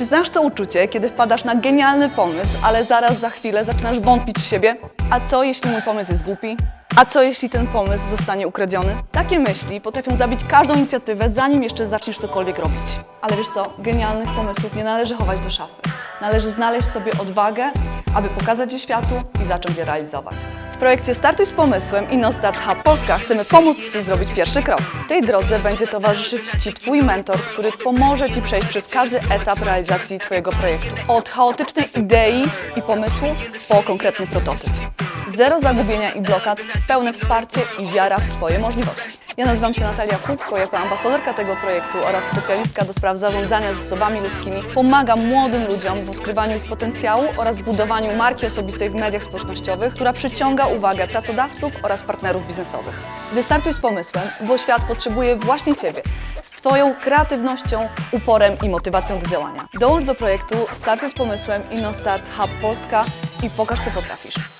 Czy znasz to uczucie, kiedy wpadasz na genialny pomysł, ale zaraz za chwilę zaczynasz wątpić w siebie? A co jeśli mój pomysł jest głupi? A co jeśli ten pomysł zostanie ukradziony? Takie myśli potrafią zabić każdą inicjatywę, zanim jeszcze zaczniesz cokolwiek robić. Ale wiesz co, genialnych pomysłów nie należy chować do szafy. Należy znaleźć sobie odwagę, aby pokazać je światu i zacząć je realizować. Projekcie Startuj z pomysłem i No Start Hub Polska chcemy pomóc Ci zrobić pierwszy krok. W tej drodze będzie towarzyszyć Ci Twój mentor, który pomoże Ci przejść przez każdy etap realizacji Twojego projektu. Od chaotycznej idei i pomysłu po konkretny prototyp. Zero zagubienia i blokad, pełne wsparcie i wiara w Twoje możliwości. Ja nazywam się Natalia Kubko, jako ambasadorka tego projektu oraz specjalistka do spraw zarządzania zasobami ludzkimi pomagam młodym ludziom w odkrywaniu ich potencjału oraz budowaniu marki osobistej w mediach społecznościowych, która przyciąga uwagę pracodawców oraz partnerów biznesowych. Wystartuj z pomysłem, bo świat potrzebuje właśnie Ciebie z Twoją kreatywnością, uporem i motywacją do działania. Dołącz do projektu Startuj z pomysłem InnoStart Hub Polska i pokaż co potrafisz.